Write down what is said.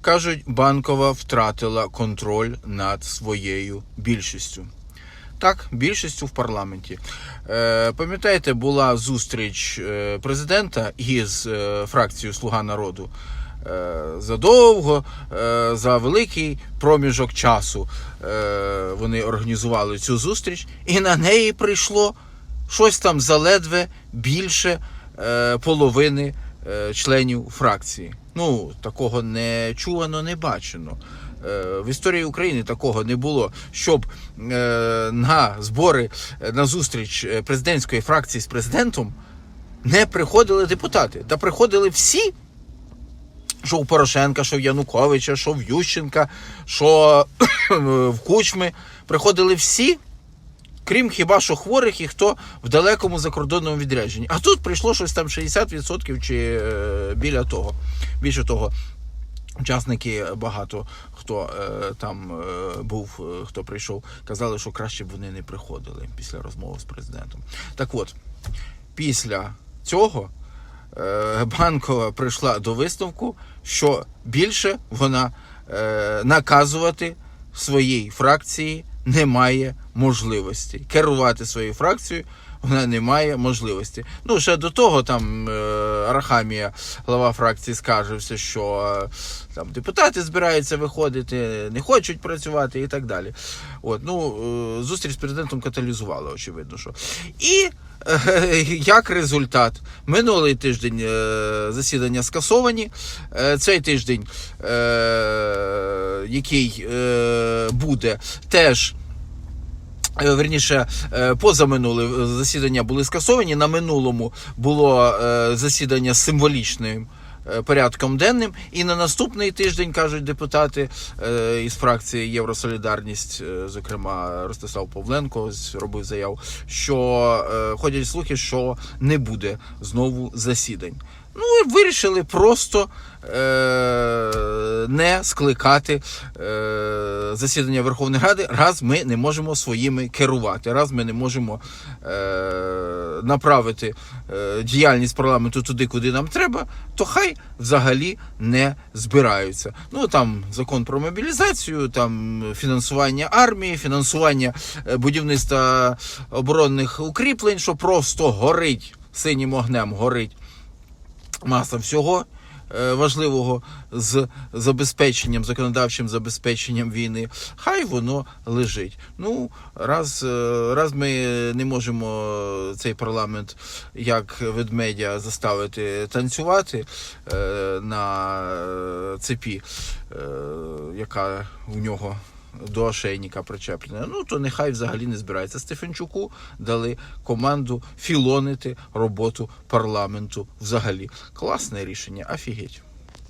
Кажуть, банкова втратила контроль над своєю більшістю. Так, більшістю в парламенті. Е, пам'ятаєте, була зустріч е, президента із е, фракцією Слуга народу. Е, задовго, е, за великий проміжок часу е, вони організували цю зустріч, і на неї прийшло щось там заледве більше е, половини е, членів фракції. Ну, такого не чувано, не бачено. Е, В історії України такого не було, щоб е, на збори, е, на зустріч президентської фракції з президентом не приходили депутати. Та приходили всі, що у Порошенка, що в Януковича, що в Ющенка, що в Кучми. Приходили всі, крім хіба що хворих і хто в далекому закордонному відрядженні. А тут прийшло щось там 60% чи е, біля того. Більше того, учасники багато хто е, там е, був, хто прийшов, казали, що краще б вони не приходили після розмови з президентом. Так от, після цього банкова прийшла до висновку, що більше вона наказувати своїй фракції немає можливості. Керувати своєю фракцією вона не має можливості. Ну, ще до того там е, Арахамія, глава фракції, скаржився, що е, там депутати збираються виходити, не хочуть працювати і так далі. От, ну, е, зустріч з президентом каталізувала, очевидно, що. І як результат, минулий тиждень е, засідання скасовані. Е, цей тиждень, е, який буде, теж. Верніше, позаминуле засідання були скасовані. На минулому було засідання з символічним порядком денним. І на наступний тиждень кажуть депутати е, із фракції Євросолідарність, е, зокрема Ростислав Павленко, робив заяву, що е, ходять слухи, що не буде знову засідань. Ну і вирішили просто е, не скликати е, засідання Верховної Ради, раз ми не можемо своїми керувати, раз ми не можемо е, направити е, діяльність парламенту туди, куди нам треба, то хай взагалі не збираються. Ну там закон про мобілізацію, там фінансування армії, фінансування е, будівництва оборонних укріплень, що просто горить синім огнем, горить маса всього е, важливого з забезпеченням, законодавчим забезпеченням війни. Хай воно лежить. Ну, раз, е, раз ми не можемо цей парламент як ведмедя заставити танцювати е, на цепі, яка у нього. До ошейника причеплена. Ну то нехай взагалі не збирається. Стефанчуку дали команду філонити роботу парламенту взагалі. Класне рішення, офігеть.